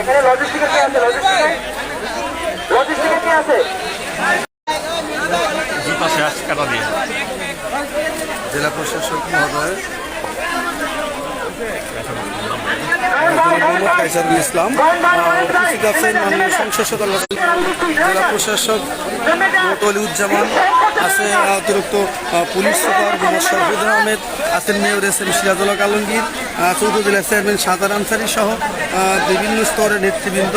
এখানে লজিস্টিকের কে আছে লজিস্টিকে লজিস্টিকের কে আছে? জুতা শেষ কাটা দিয়ে। জেলা প্রশাসক মহোদয়। কাইসারুল ইসলাম। উপস্থিত আছেন মাননীয় সংসদ সদস্য। জেলা প্রশাসক মোহাম্মদ অলিউজ্জামান আছে, অতিরিক্ত পুলিশ সুপার মোহাম্মদ শরফুদ্দিন আহমেদ, আছেন mayor S M Sirajullah Alamgir চৌদ্দ জেলা চেয়ারম্যান সাদার আনসারি সহ বিভিন্ন স্তরের নেতৃবৃন্দ।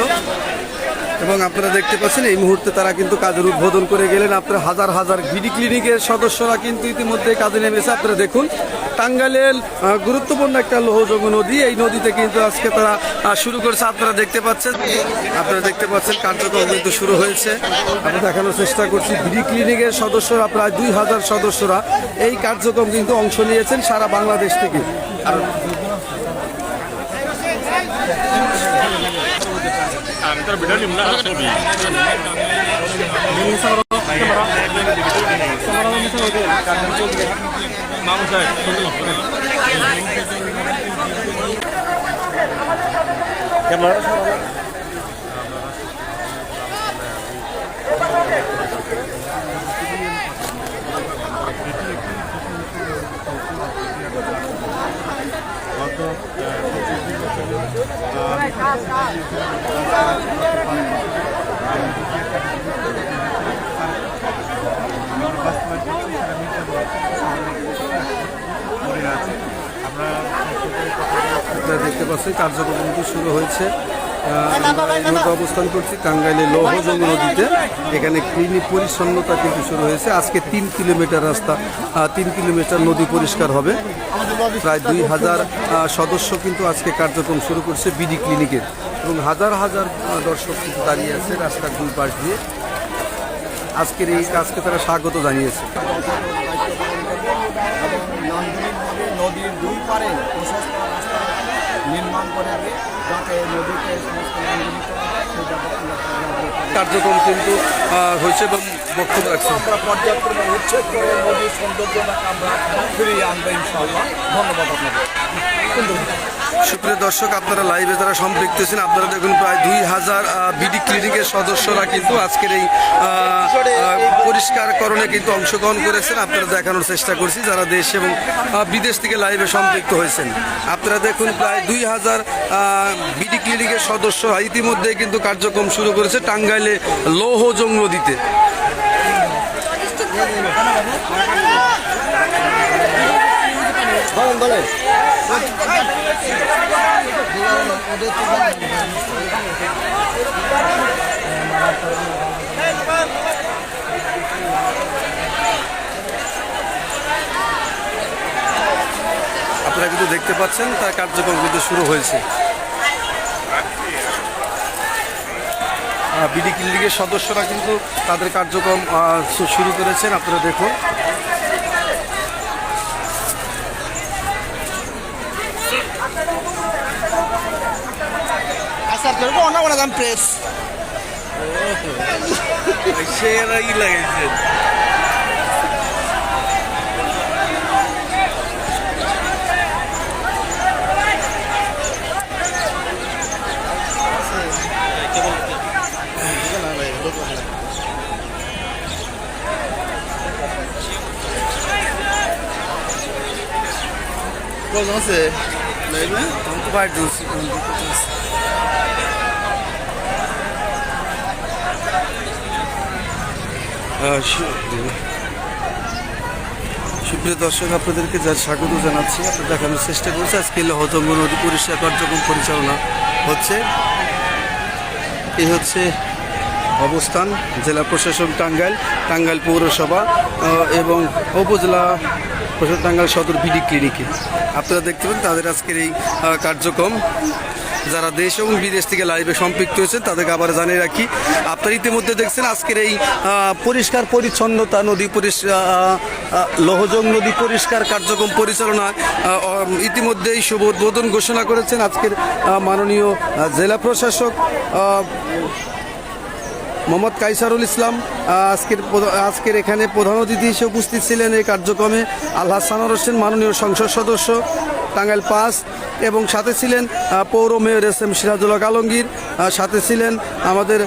এবং আপনারা দেখতে পাচ্ছেন, এই মুহূর্তে তারা কিন্তু কাজের উদ্বোধন করে গেলেন। আপনারা হাজার হাজার ভিডি ক্লিনিকের সদস্যরা কিন্তু ইতিমধ্যে কাজে নেমেছে। আপনারা দেখুন টাঙ্গাইলের গুরুত্বপূর্ণ একটা লোহযোগ নদী। এই নদীতে কিন্তু আজকে তারা শুরু করেছে। আপনারা দেখতে পাচ্ছেন, আপনারা দেখতে পাচ্ছেন, কার্যক্রম কিন্তু শুরু হয়েছে। আমরা দেখানোর চেষ্টা করছি। ভিডি ক্লিনিকের সদস্যরা, প্রায় দুই হাজার সদস্যরা এই কার্যক্রম কিন্তু অংশ নিয়েছেন সারা বাংলাদেশ থেকে। আর আমি তোর ভিডিও নিম না ছবি মামু সাহেব আপনারা দেখতে পাচ্ছেন কার্যক্রম কিন্তু শুরু হয়েছে আমরা অবস্থান করছি টাঙ্গাইলে লৌহজং নদীতে। এখানে ক্লিনিক পরিচ্ছন্নতা কিন্তু শুরু হয়েছে। আজকে তিন কিলোমিটার রাস্তা তিন কিলোমিটার নদী পরিষ্কার হবে। প্রায় দুই হাজার সদস্য কিন্তু আজকে কার্যক্রম শুরু করছে বিডি ক্লিনিকের এবং হাজার হাজার দর্শক কিন্তু দাঁড়িয়ে আছে রাস্তার দুই পাশ দিয়ে। আজকের এই কাজকে তারা স্বাগত জানিয়েছে। নদীর দুই পারে কার্যক্রম কিন্তু হয়েছে এবং বক্তব্য রাখছে। আমরা পর্যাপ্ত পরিমাণে উচ্ছেদ সৌন্দর্যটাকে আমরা ফিরিয়ে আনব ইনশাআল্লাহ। ধন্যবাদ আপনাদের। সুপ্রিয় দর্শক, আপনারা লাইভে যারা সম্পৃক্ত ছিলেন আপনারা দেখুন প্রায় দুই হাজার বিডি ক্লিনিকের সদস্যরা কিন্তু আজকের এই পরিষ্কারকরণে কিন্তু অংশগ্রহণ করেছেন। আপনারা দেখানোর চেষ্টা করছি যারা দেশ এবং বিদেশ থেকে লাইভে সম্পৃক্ত হয়েছেন। আপনারা দেখুন প্রায় দুই হাজার বিডি ক্লিনিকের সদস্যরা ইতিমধ্যে কিন্তু কার্যক্রম শুরু করেছে টাঙ্গাইলে লৌহ লৌহজং নদীতে আপনারা কিন্তু দেখতে পাচ্ছেন, তার কার্যক্রম কিন্তু শুরু হয়েছে। বিডি ক্লিনিকের সদস্যরা কিন্তু তাদের কার্যক্রম শুরু করেছেন। আপনারা দেখুন। করব অন্য কোনো দাম প্রেস কজন আছে আমি তো বাইরে ঢুকছি আহ, সু- সুপ্রিয় দর্শক, আপনাদেরকে যা স্বাগত জানাচ্ছি আপনার দেখানোর চেষ্টা করছি। আজকে হজঙ্গ নদী পরিষ্কার কার্যক্রম পরিচালনা হচ্ছে। এই হচ্ছে অবস্থান জেলা প্রশাসন টাঙ্গাইল টাঙ্গাইল পৌরসভা এবং উপজেলা প্রশাসন টাঙ্গাইল সদর বিডি ক্লিনিকে। আপনারা দেখতে পাবেন তাদের আজকের এই কার্যক্রম। যারা দেশ এবং বিদেশ থেকে লাইভে সম্পৃক্ত হয়েছে তাদেরকে আবার জানিয়ে রাখি, আপনারা ইতিমধ্যে দেখছেন আজকের এই পরিষ্কার পরিচ্ছন্নতা নদী লহজং নদী পরিষ্কার কার্যক্রম পরিচালনা ইতিমধ্যেই শুভ উদ্বোধন ঘোষণা করেছেন আজকের মাননীয় জেলা প্রশাসক মোহাম্মদ কাইসারুল ইসলাম আজকের আজকের এখানে প্রধান অতিথি হিসেবে উপস্থিত ছিলেন এই কার্যক্রমে আল্লাহ সানোর হোসেন, মাননীয় সংসদ সদস্য টাঙ্গাইল পাস এবং সাথে ছিলেন পৌর mayor S M Sirajul Haque Alamgir সাথে ছিলেন আমাদের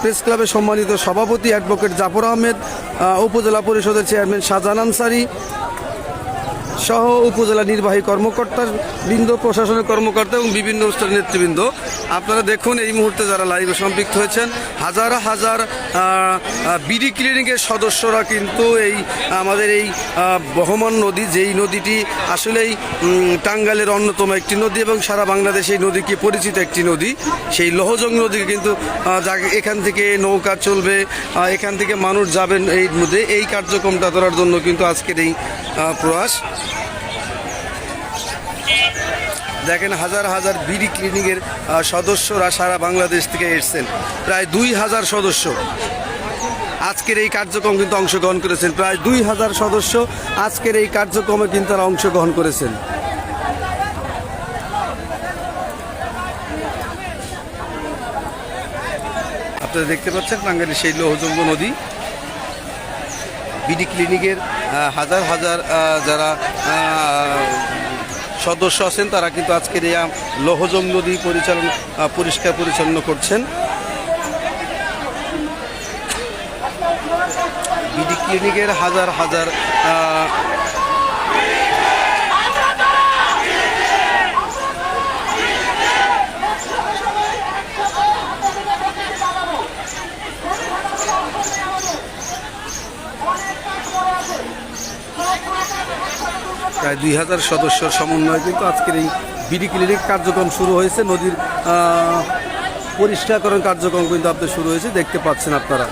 প্রেস ক্লাবের সম্মানিত সভাপতি অ্যাডভোকেট জাফর আহমেদ উপজেলা পরিষদের চেয়ারম্যান শাহজাহান আনসারি সহ উপজেলা নির্বাহী কর্মকর্তা, বৃন্দ, প্রশাসনের কর্মকর্তা এবং বিভিন্ন স্তরের নেতৃবৃন্দ। আপনারা দেখুন, এই মুহূর্তে যারা লাইভে সম্পৃক্ত হয়েছেন, হাজার হাজার বিডি ক্লিনিকের সদস্যরা কিন্তু এই, আমাদের এই বহমান নদী, যেই নদীটি আসলেই টাঙ্গালের অন্যতম একটি নদী এবং সারা বাংলাদেশে এই নদীকে পরিচিত একটি নদী। সেই লোহজং নদীকে কিন্তু এখান থেকে নৌকা চলবে এখান থেকে মানুষ যাবেন এই নদী এই কার্যক্রমটা ধরার জন্য কিন্তু আজকের এই প্রয়াস। দেখেন হাজার হাজার বিডি ক্লিনিকের সদস্যরা সারা বাংলাদেশ থেকে এসছেন। প্রায় দুই হাজার সদস্য আজকের এই কার্যক্রম কিন্তু অংশগ্রহণ করেছেন। প্রায় দুই হাজার সদস্য আজকের এই কার্যক্রমে কিন্তু তারা অংশগ্রহণ করেছেন। আপনারা দেখতে পাচ্ছেন টাঙ্গাইলের সেই লৌহজঙ্গ নদী। বিডি ক্লিনিকের হাজার হাজার যারা সদস্য আছেন, তারা কিন্তু আজকের এই লৌহজং নদী পরিচালনা পরিষ্কার পরিচ্ছন্ন করছেন। বিডি ক্লিনিকের হাজার হাজার প্রায় দুই হাজার সদস্যর সমন্বয়ে, কিন্তু আজকের এই বিডি ক্লিনিক কার্যক্রম শুরু হয়েছে। নদীর পরিষ্কারকরণ কার্যক্রম কিন্তু আপনার শুরু হয়েছে, দেখতে পাচ্ছেন আপনারা।